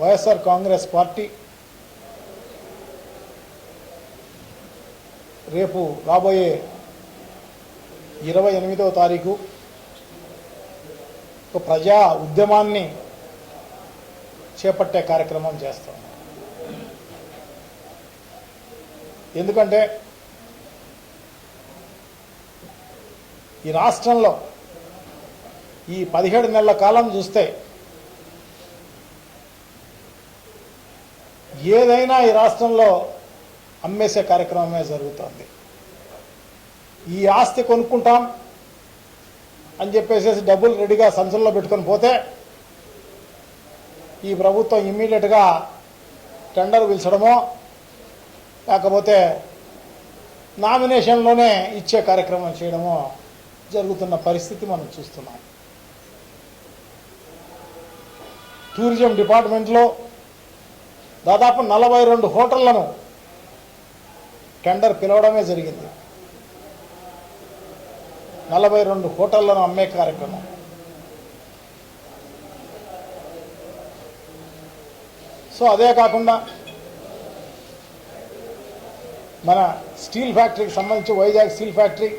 YSR Congress party రేపు రాబోయే ఇరవై ఎనిమిదవ తారీఖు ఒక ప్రజా ఉద్యమాన్ని చేపట్టే కార్యక్రమం చేస్తాం. ఎందుకంటే ఈ రాష్ట్రంలో ఈ పదిహేడు నెలల కాలం చూస్తే ఏదైనా ఈ రాష్ట్రంలో అమ్మేసే కార్యక్రమమే జరుగుతోంది. ఈ ఆస్తి కొనుక్కుంటాం అని చెప్పేసి డబ్బులు రెడీగా సంచుల్లో పెట్టుకొని పోతే ఈ ప్రభుత్వం ఇమ్మీడియట్గా టెండర్ పిలిచడమో లేకపోతే నామినేషన్లోనే ఇచ్చే కార్యక్రమం చేయడమో జరుగుతున్న పరిస్థితి మనం చూస్తున్నాం. టూరిజం డిపార్ట్మెంట్లో దాదాపు నలభై రెండు హోటళ్ళను టెండర్ పిలవడమే జరిగింది. నలభై రెండు హోటళ్ళను అమ్మే కార్యక్రమం. సో అదే కాకుండా మన స్టీల్ ఫ్యాక్టరీకి సంబంధించి Vizag steel factory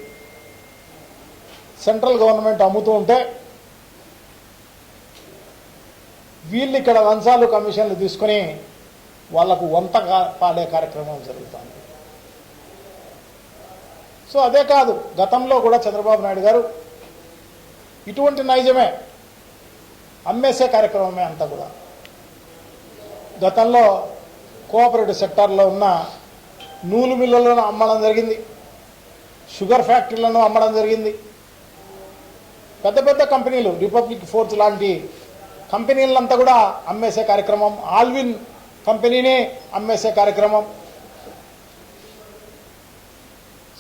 central government అమ్ముతూ ఉంటే వీళ్ళు ఇక్కడ లంచాలు కమిషన్లు తీసుకొని వాళ్ళకు వంత పాడే కార్యక్రమం జరుగుతుంది. సో అదే కాదు గతంలో కూడా చంద్రబాబు నాయుడు గారు ఇటువంటి నైజమే అమ్మేసే కార్యక్రమమే అంతా కూడా. గతంలో కోఆపరేటివ్ సెక్టార్లో ఉన్న నూలు మిల్లులను అమ్మడం జరిగింది షుగర్ ఫ్యాక్టరీలను అమ్మడం జరిగింది. పెద్ద పెద్ద కంపెనీలు రిపబ్లిక్ ఫోర్త్ లాంటి కంపెనీలంతా కూడా అమ్మేసే కార్యక్రమం ఆల్విన్ కంపెనీనే అమ్మేసే కార్యక్రమం.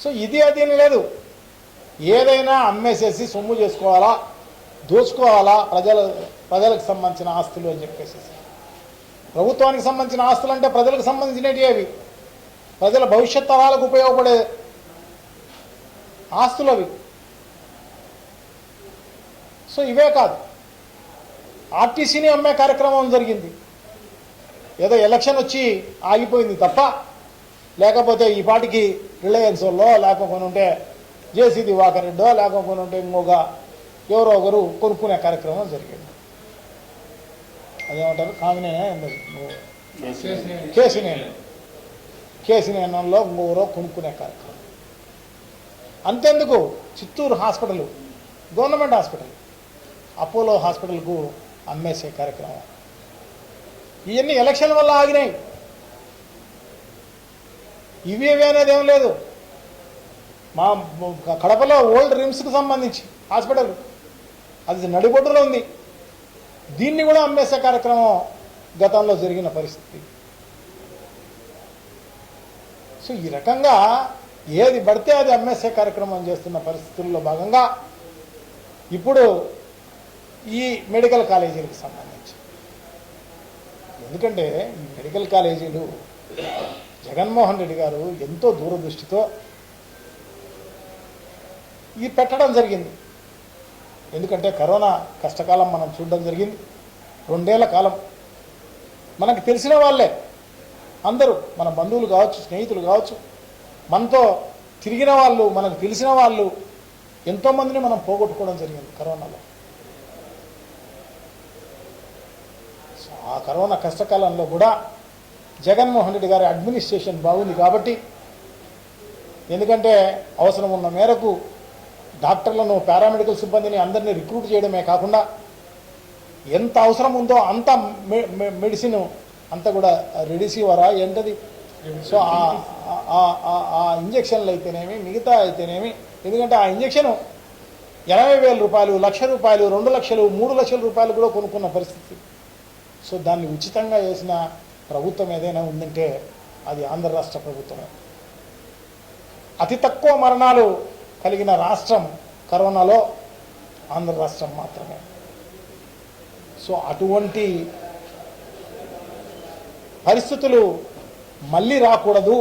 సో ఇది అది లేదు. ఏదైనా అమ్మేసేసి సొమ్ము చేసుకోవాలా దోచుకోవాలా ప్రజల ప్రజలకు సంబంధించిన ఆస్తులు అని చెప్పేసి. ప్రభుత్వానికి సంబంధించిన ఆస్తులు అంటే ప్రజలకు సంబంధించినవి అవి. ప్రజల భవిష్యత్ తరాలకు ఉపయోగపడే ఆస్తులు అవి. సో ఇవే కాదు. ఆర్టీసీని అమ్మే కార్యక్రమం జరిగింది. ఏదో ఎలక్షన్ వచ్చి ఆగిపోయింది తప్ప లేకపోతే ఈ పాటికి రిలయన్స్ వాళ్ళో లేకపోతే ఉంటే జేసీ దివాకర్ రెడ్డో లేకపోతే ఉంటే ఇంకొక ఎవరో ఒకరు కొనుక్కునే కార్యక్రమం జరిగింది. అదేమంటారు? కామినేనా ఏంటది? కేసినేని కేసినేనంలో ఇంకొకరో కొనుక్కునే కార్యక్రమం. అంతెందుకు? Chittoor hospital government hospital Apollo హాస్పిటల్కు అమ్మేసే కార్యక్రమం. ఇవన్నీ ఎలక్షన్ వల్ల ఆగినాయి. ఇవి ఇవి అనేది ఏం లేదు. మా కడపలో ఓల్డ్ రిమ్స్కి సంబంధించి హాస్పిటల్. అది నడిబొడ్డులో ఉంది. దీన్ని కూడా అమ్మేసే కార్యక్రమం గతంలో జరిగిన పరిస్థితి. సో ఈ రకంగా ఏది పడితే అది అమ్మేసే కార్యక్రమం చేస్తున్న పరిస్థితుల్లో భాగంగా ఇప్పుడు ఈ మెడికల్ కాలేజీలకు సంబంధించి ఎందుకంటే మెడికల్ కాలేజీలు జగన్మోహన్ రెడ్డి గారు ఎంతో దూరదృష్టితో ఇది పెట్టడం జరిగింది. ఎందుకంటే కరోనా కష్టకాలం మనం చూడడం జరిగింది. రెండేళ్ళ కాలం. మనకు తెలిసిన వాళ్ళే. అందరూ మన బంధువులు కావచ్చు స్నేహితులు కావచ్చు మనతో తిరిగిన వాళ్ళు మనకు తెలిసిన వాళ్ళు ఎంతోమందిని మనం పోగొట్టుకోవడం జరిగింది కరోనాలో సో ఆ కరోనా కష్టకాలంలో కూడా జగన్మోహన్ రెడ్డి గారి అడ్మినిస్ట్రేషన్ బాగుంది కాబట్టి ఎందుకంటే అవసరం ఉన్న మేరకు డాక్టర్లను పారామెడికల్ సిబ్బందిని అందరినీ రిక్రూట్ చేయడమే కాకుండా ఎంత అవసరం ఉందో అంత మె- మె- మెడిసిన్ అంతా కూడా రెడిసివరా ఏంటది? సో ఆ- ఆ ఇంజక్షన్లు అయితేనేమి మిగతా అయితేనేమి ఎందుకంటే ఆ ఇంజక్షన్ ఎనభై వేల రూపాయలు లక్ష రూపాయలు రెండు లక్షలు మూడు లక్షల రూపాయలు కూడా కొనుక్కున్న పరిస్థితి. సో దాన్ని ఉచితంగా చేసిన ప్రభుత్వం ఏదైనా ఉందంటే అది ఆంధ్ర రాష్ట్ర ప్రభుత్వమే. అతి తక్కువ మరణాలు కలిగిన రాష్ట్రం కరోనాలో ఆంధ్ర రాష్ట్రం మాత్రమే. సో అటువంటి పరిస్థితులు మళ్ళీ రాకూడదు.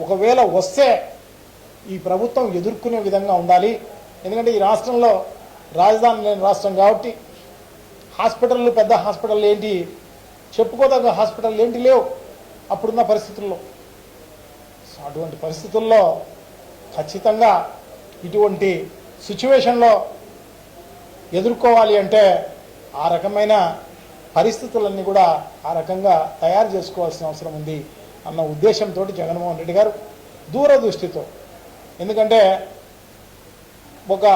ఒకవేళ వస్తే ఈ ప్రభుత్వం ఎదుర్కొనే విధంగా ఉండాలి. ఎందుకంటే ఈ రాష్ట్రంలో రాజధాని లేని రాష్ట్రం కాబట్టి హాస్పిటళ్ళు పెద్ద హాస్పిటల్ ఏంటి? చెప్పుకోదగ్గ హాస్పిటల్ ఏంటి లేవు అప్పుడున్న పరిస్థితుల్లో. సో అటువంటి పరిస్థితుల్లో ఖచ్చితంగా ఇటువంటి సిచ్యువేషన్లో ఎదుర్కోవాలి అంటే ఆ రకమైన పరిస్థితులన్నీ కూడా ఆ రకంగా తయారు చేసుకోవాల్సిన అవసరం ఉంది అన్న ఉద్దేశంతో జగన్మోహన్ రెడ్డి గారు దూరదృష్టితో. ఎందుకంటే ఒక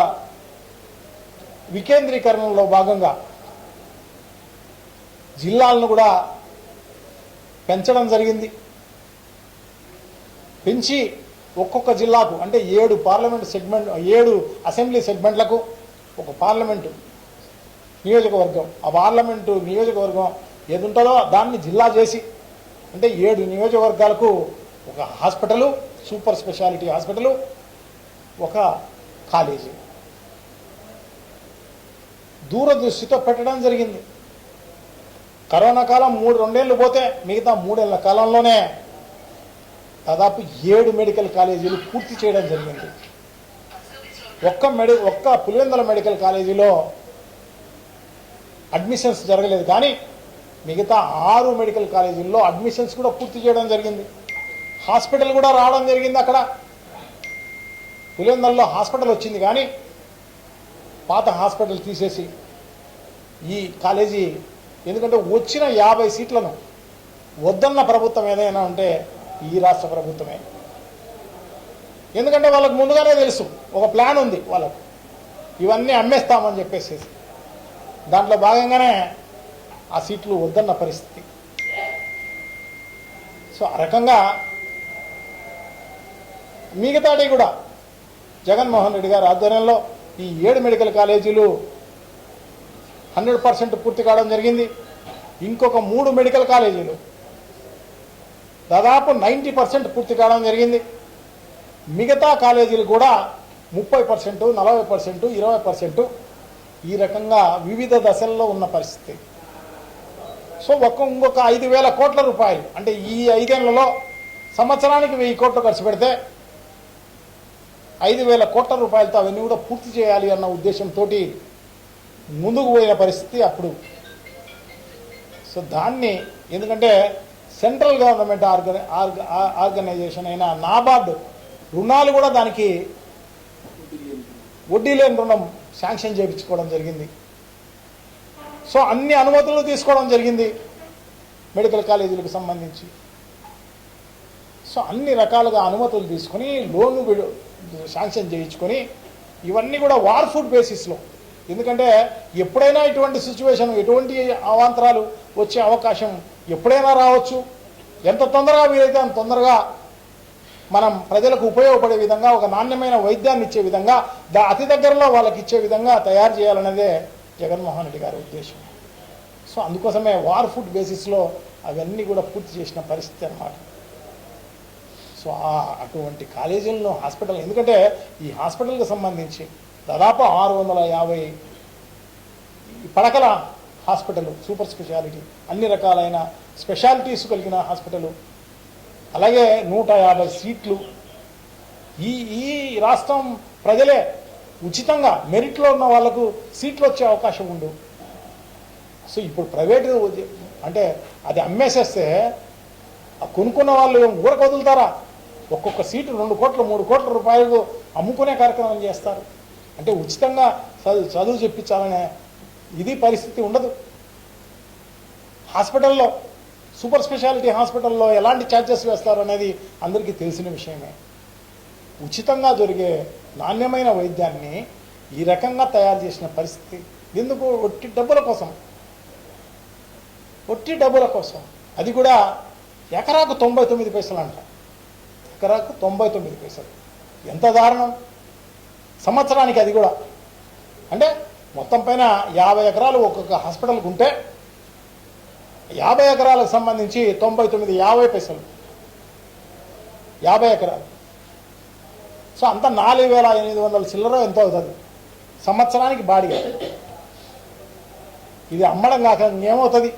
వికేంద్రీకరణలో భాగంగా జిల్లాలను కూడా పెంచడం జరిగింది. పెంచి ఒక్కొక్క జిల్లాకు అంటే ఏడు పార్లమెంట్ సెగ్మెంట్ ఏడు అసెంబ్లీ సెగ్మెంట్లకు ఒక పార్లమెంటు నియోజకవర్గం. ఆ పార్లమెంటు నియోజకవర్గం ఏది ఉంటుందో దాన్ని జిల్లా చేసి అంటే ఏడు నియోజకవర్గాలకు ఒక హాస్పిటలు సూపర్ స్పెషాలిటీ హాస్పిటలు ఒక కాలేజీ. దూరదృష్టితో పెట్టడం జరిగింది. కరోనా కాలం మూడు రెండేళ్ళు పోతే మిగతా మూడేళ్ళ కాలంలోనే దాదాపు ఏడు మెడికల్ కాలేజీలు పూర్తి చేయడం జరిగింది. ఒక్క మెడి ఒక్క పులివెందుల మెడికల్ కాలేజీలో అడ్మిషన్స్ జరగలేదు. కానీ మిగతా ఆరు మెడికల్ కాలేజీల్లో అడ్మిషన్స్ కూడా పూర్తి చేయడం జరిగింది. హాస్పిటల్ కూడా రావడం జరిగింది అక్కడ. పులివెందుల్లో హాస్పిటల్ వచ్చింది కానీ పాత హాస్పిటల్ తీసేసి ఈ కాలేజీ ఎందుకంటే వచ్చిన యాభై సీట్లను వద్దన్న ప్రభుత్వం ఏదైనా ఉంటే ఈ రాష్ట్ర ప్రభుత్వమే. ఎందుకంటే వాళ్ళకు ముందుగానే తెలుసు ఒక ప్లాన్ ఉంది వాళ్ళకు. ఇవన్నీ అమ్మేస్తామని చెప్పేసి. దాంట్లో భాగంగానే ఆ సీట్లు వద్దన్న పరిస్థితి. సో ఆ రకంగా మిగతాటి కూడా జగన్మోహన్ రెడ్డి గారి ఆధ్వర్యంలో ఈ ఏడు మెడికల్ కాలేజీలు హండ్రెడ్ పర్సెంట్ పూర్తి కావడం జరిగింది. ఇంకొక మూడు మెడికల్ కాలేజీలు దాదాపు నైంటీ పర్సెంట్ పూర్తి కావడం జరిగింది. మిగతా కాలేజీలు కూడా ముప్పై పర్సెంట్ నలభై పర్సెంట్ ఇరవై పర్సెంట్ ఈ రకంగా వివిధ దశల్లో ఉన్న పరిస్థితి. సో ఒక్క ఇంకొక ఐదు వేల కోట్ల రూపాయలు అంటే ఈ ఐదేళ్ళలో సంవత్సరానికి వెయ్యి కోట్లు ఖర్చు పెడితే ఐదు వేల కోట్ల రూపాయలతో అవన్నీ కూడా పూర్తి చేయాలి అన్న ఉద్దేశంతో ముందుకు పోయిన పరిస్థితి అప్పుడు. సో దాన్ని ఎందుకంటే సెంట్రల్ గవర్నమెంట్ ఆర్గన ఆర్గ- ఆర్గనైజేషన్ అయిన నాబార్డు రుణాలు కూడా దానికి వడ్డీ లేని రుణం శాంక్షన్ చేయించుకోవడం జరిగింది. సో అన్ని అనుమతులు తీసుకోవడం జరిగింది మెడికల్ కాలేజీలకు సంబంధించి. సో అన్ని రకాలుగా అనుమతులు తీసుకొని లోన్లు శాంక్షన్ చేయించుకొని ఇవన్నీ కూడా వార్ ఫుడ్ బేసిస్లో. ఎందుకంటే ఎప్పుడైనా ఇటువంటి సిచ్యువేషన్ ఎటువంటి అవాంతరాలు వచ్చే అవకాశం ఎప్పుడైనా రావచ్చు. ఎంత తొందరగా వీలైతే అంత తొందరగా మనం ప్రజలకు ఉపయోగపడే విధంగా ఒక నాణ్యమైన వైద్యాన్ని ఇచ్చే విధంగా దా అతి దగ్గరలో వాళ్ళకి ఇచ్చే విధంగా తయారు చేయాలన్నదే జగన్మోహన్ రెడ్డి గారి ఉద్దేశం. సో అందుకోసమే వార్ ఫుడ్ బేసిస్లో అవన్నీ కూడా పూర్తి చేసిన పరిస్థితి అన్నమాట. సో అటువంటి కాలేజీలను హాస్పిటల్ ఎందుకంటే ఈ హాస్పిటల్కి సంబంధించి దాదాపు ఆరు వందల యాభై పడకల హాస్పిటల్ సూపర్ స్పెషాలిటీ అన్ని రకాలైన స్పెషాలిటీస్ కలిగిన హాస్పిటల్ అలాగే నూట యాభై సీట్లు. ఈ ఈ రాష్ట్రం ప్రజలే ఉచితంగా మెరిట్లో ఉన్న వాళ్ళకు సీట్లు వచ్చే అవకాశం ఉండు. సో ఇప్పుడు ప్రైవేటు అంటే అది అమ్మేసేస్తే కొనుక్కున్న వాళ్ళు ఊరకు వదులుతారా? ఒక్కొక్క సీటు రెండు కోట్లు మూడు కోట్ల రూపాయలు అమ్ముకునే కార్యక్రమం చేస్తారు. అంటే ఉచితంగా చదువు చదువు చెప్పించాలనే ఇది పరిస్థితి ఉండదు. హాస్పిటల్లో సూపర్ స్పెషాలిటీ హాస్పిటల్లో ఎలాంటి ఛార్జెస్ వేస్తారు అనేది అందరికీ తెలిసిన విషయమే. ఉచితంగా దొరికే నాణ్యమైన వైద్యాన్ని ఈ రకంగా తయారు చేసిన పరిస్థితి. ఎందుకు? ఒట్టి డబ్బుల కోసం. ఒట్టి డబ్బుల కోసం. అది కూడా ఎకరాకు తొంభై తొమ్మిది పైసలు అంట ఎకరాకు తొంభై తొమ్మిది పైసలు. ఎంత దారుణం! సంవత్సరానికి అది కూడా. అంటే మొత్తం పైన యాభై ఎకరాలు ఒక్కొక్క హాస్పిటల్కి ఉంటే యాభై ఎకరాలకు సంబంధించి తొంభై తొమ్మిది యాభై పైసలు. యాభై ఎకరాలు. సో అంత నాలుగు వేల ఎనిమిది వందల చిల్లర ఎంతో అవుతుంది. సంవత్సరానికి బాడిగ ఇది అమ్మడం కాక ఏమవుతుంది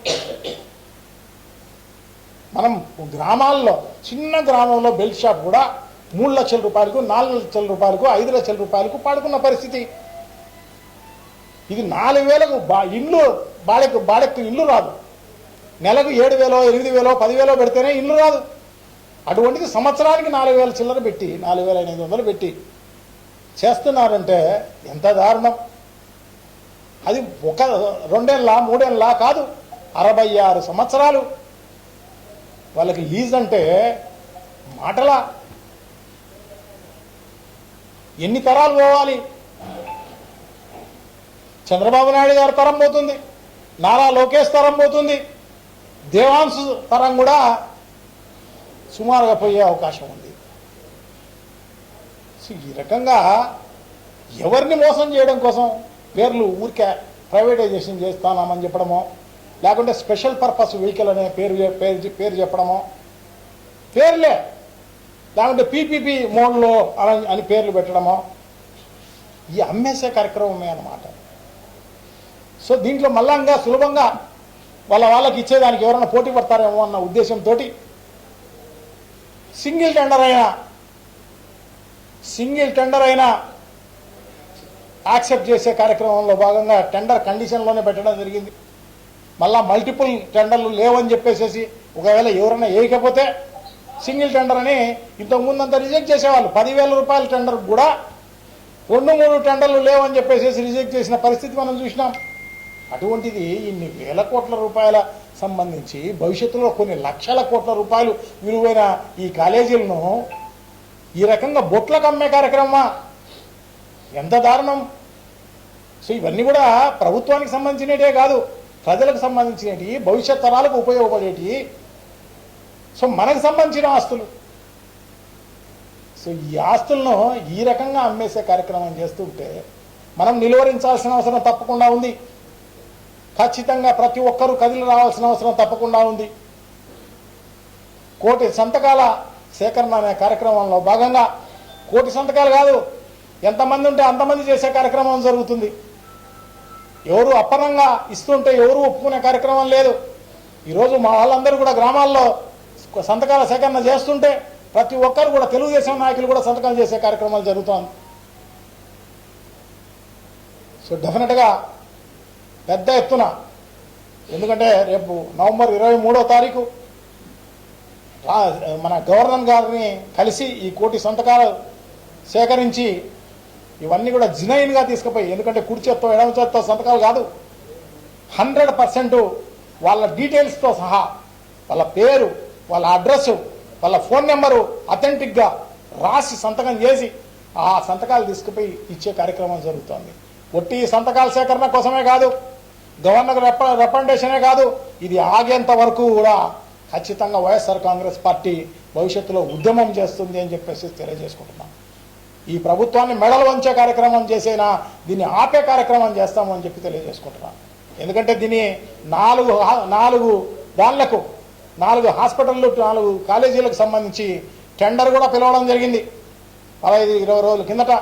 మనం గ్రామాల్లో చిన్న గ్రామంలో బెల్ట్ షాప్ కూడా మూడు లక్షల రూపాయలకు నాలుగు లక్షల రూపాయలకు ఐదు లక్షల రూపాయలకు పాడుకున్న పరిస్థితి. ఇది నాలుగు వేలకు బా ఇల్లు బాడెక్కు బాడెక్కు ఇల్లు రాదు. నెలకు ఏడు వేలో ఎనిమిది వేలో పదివేలో పెడితేనే ఇల్లు రాదు. అటువంటిది సంవత్సరానికి నాలుగు వేల చిల్లర పెట్టి నాలుగు వేల ఎనిమిది వందలు పెట్టి చేస్తున్నారంటే ఎంత దారుణం. అది ఒక రెండేళ్ళ మూడేళ్ళ కాదు అరవై ఆరు సంవత్సరాలు. వాళ్ళకి లీజ్ అంటే మాటలా. ఎన్ని తరాలు పోవాలి? చంద్రబాబు నాయుడు గారి తరం పోతుంది నారా లోకేష్ తరం పోతుంది దేవాంశు తరం కూడా సుమారుగా పోయే అవకాశం ఉంది. సో ఈ రకంగా ఎవరిని మోసం చేయడం కోసం పేర్లు ఊరికే ప్రైవేటైజేషన్ చేస్తానామని చెప్పడమో లేకుంటే స్పెషల్ పర్పస్ వెహికల్ అనే పేరు పేరు పేరు చెప్పడమో పేర్లే. లేకుంటే పీపీపీ మోడ్లో అని అని పేర్లు పెట్టడమో ఈ అమ్మేసే కార్యక్రమమే అన్నమాట. సో దీంట్లో మల్లంగా సులభంగా వాళ్ళ వాళ్ళకి ఇచ్చేదానికి ఎవరైనా పోటీ పడతారేమో అన్న ఉద్దేశంతో సింగిల్ టెండర్ అయినా సింగిల్ టెండర్ అయినా యాక్సెప్ట్ చేసే కార్యక్రమంలో భాగంగా టెండర్ కండిషన్లోనే పెట్టడం జరిగింది. మళ్ళా మల్టిపుల్ టెండర్లు లేవని చెప్పేసేసి ఒకవేళ ఎవరైనా వేయకపోతే సింగిల్ టెండర్ అని ఇంతకుముందు అంతా రిజెక్ట్ చేసేవాళ్ళు. పదివేల రూపాయల టెండర్ కూడా రెండు మూడు టెండర్లు లేవని చెప్పేసి రిజెక్ట్ చేసిన పరిస్థితి మనం చూసినాం. అటువంటిది ఇన్ని వేల కోట్ల రూపాయల సంబంధించి భవిష్యత్తులో కొన్ని లక్షల కోట్ల రూపాయలు విలువైన ఈ కాలేజీలను ఈ రకంగా బొట్లకు అమ్మే కార్యక్రమమా? ఎంత దారుణం. సో ఇవన్నీ కూడా ప్రభుత్వానికి సంబంధించినటే కాదు ప్రజలకు సంబంధించినవి భవిష్యత్ తరాలకు ఉపయోగపడేటివి సో మనకు సంబంధించిన ఆస్తులు. సో ఈ ఆస్తులను ఈ రకంగా అమ్మేసే కార్యక్రమం చేస్తుంటే మనం నిలువరించాల్సిన అవసరం తప్పకుండా ఉంది. ఖచ్చితంగా ప్రతి ఒక్కరూ కదిలి రావాల్సిన అవసరం తప్పకుండా ఉంది. కోటి సంతకాల సేకరణ అనే కార్యక్రమంలో భాగంగా కోటి సంతకాలు కాదు ఎంతమంది ఉంటే అంతమంది చేసే కార్యక్రమం జరుగుతుంది. ఎవరు అప్పనంగా ఇస్తుంటే ఎవరు ఒప్పుకునే కార్యక్రమం లేదు. ఈరోజు మా వాళ్ళందరూ కూడా గ్రామాల్లో సంతకాల సేకరణ చేస్తుంటే ప్రతి ఒక్కరు కూడా తెలుగుదేశం నాయకులు కూడా సంతకాలు చేసే కార్యక్రమాలు జరుగుతోంది సో డెఫినెట్గా పెద్ద ఎత్తున ఎందుకంటే రేపు నవంబర్ ఇరవై మూడో తారీఖు మన గవర్నర్ గారిని కలిసి ఈ కోటి సంతకాలు సేకరించి ఇవన్నీ కూడా జినైన్గా తీసుకుపోయి ఎందుకంటే కుడి చేత్తో ఎడమ చేత్తో సంతకాలు కాదు హండ్రెడ్ పర్సెంట్ వాళ్ళ డీటెయిల్స్తో సహా వాళ్ళ పేరు వాళ్ళ అడ్రస్ వాళ్ళ ఫోన్ నెంబరు అథెంటిక్గా రాసి సంతకం చేసి ఆ సంతకాలు తీసుకుపోయి ఇచ్చే కార్యక్రమం జరుగుతోంది. ఒట్టి సంతకాల సేకరణ కోసమే కాదు గవర్నర్ రెప రికమెండేషనే కాదు ఇది ఆగేంత వరకు కూడా ఖచ్చితంగా వైఎస్ఆర్ కాంగ్రెస్ పార్టీ భవిష్యత్తులో ఉద్యమం చేస్తుంది అని చెప్పేసి తెలియజేసుకుంటున్నాం. ఈ ప్రభుత్వాన్ని మెడలు వంచే కార్యక్రమం చేసేనా దీన్ని ఆపే కార్యక్రమం చేస్తామని చెప్పి తెలియజేసుకుంటున్నాను ఎందుకంటే దీన్ని నాలుగు నాలుగు దాన్లకు నాలుగు హాస్పిటళ్ళు నాలుగు కాలేజీలకు సంబంధించి టెండర్ కూడా పిలవడం జరిగింది. పదహైదు ఇరవై రోజుల కిందట.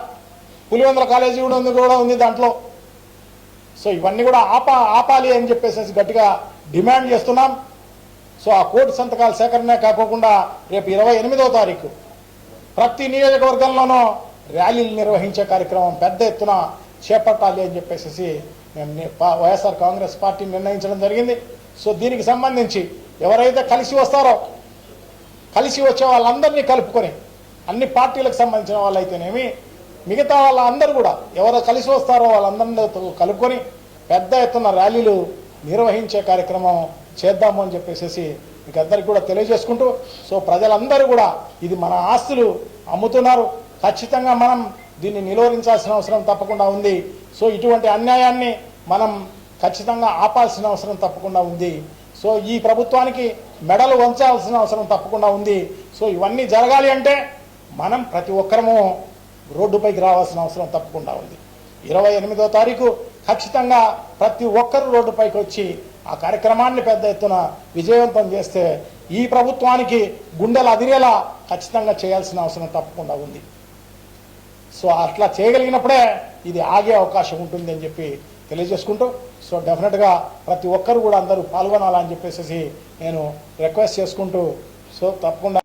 పులివెందుల కాలేజీ కూడా ఉంది కూడా ఉంది దాంట్లో. సో ఇవన్నీ కూడా ఆపా ఆపాలి అని చెప్పేసి గట్టిగా డిమాండ్ చేస్తున్నాం. సో ఆ కోర్టు సంతకాల సేకరణే కాకోకుండా రేపు ఇరవై ఎనిమిదవ తారీఖు ప్రతి నియోజకవర్గంలోనూ ర్యాలీలు నిర్వహించే కార్యక్రమం పెద్ద ఎత్తున చేపట్టాలి అని చెప్పేసి మేము వైఎస్ఆర్ కాంగ్రెస్ పార్టీ నిర్ణయించడం జరిగింది. సో దీనికి సంబంధించి ఎవరైతే కలిసి వస్తారో కలిసి వచ్చే వాళ్ళందరినీ కలుపుకొని అన్ని పార్టీలకు సంబంధించిన వాళ్ళైతేనేమి మిగతా వాళ్ళందరూ కూడా ఎవరు కలిసి వస్తారో వాళ్ళందరితో కలుపుకొని పెద్ద ఎత్తున ర్యాలీలు నిర్వహించే కార్యక్రమం చేద్దాము అని చెప్పేసి మీకు అందరికీ కూడా తెలియజేసుకుంటూ సో ప్రజలందరూ కూడా ఇది మన ఆస్తులు అమ్ముతున్నారు. ఖచ్చితంగా మనం దీన్ని నిలువరించాల్సిన అవసరం తప్పకుండా ఉంది. సో ఇటువంటి అన్యాయాన్ని మనం ఖచ్చితంగా ఆపాల్సిన అవసరం తప్పకుండా ఉంది. సో ఈ ప్రభుత్వానికి మెడలు వంచాల్సిన అవసరం తప్పకుండా ఉంది. సో ఇవన్నీ జరగాలి అంటే మనం ప్రతి ఒక్కరము రోడ్డుపైకి రావాల్సిన అవసరం తప్పకుండా ఉంది. ఇరవై ఎనిమిదో తారీఖు ఖచ్చితంగా ప్రతి ఒక్కరు రోడ్డుపైకి వచ్చి ఆ కార్యక్రమాన్ని పెద్ద ఎత్తున విజయవంతం చేస్తే ఈ ప్రభుత్వానికి గుండెలు అదిరేలా ఖచ్చితంగా చేయాల్సిన అవసరం తప్పకుండా ఉంది. సో అట్లా చేయగలిగినప్పుడే ఇది ఆగే అవకాశం ఉంటుంది అని చెప్పి తెలియజేసుకుంటూ సో డెఫినెట్గా ప్రతి ఒక్కరు కూడా అందరూ పాల్గొనాలని చెప్పేసి నేను రిక్వెస్ట్ చేసుకుంటూ సో తప్పకుండా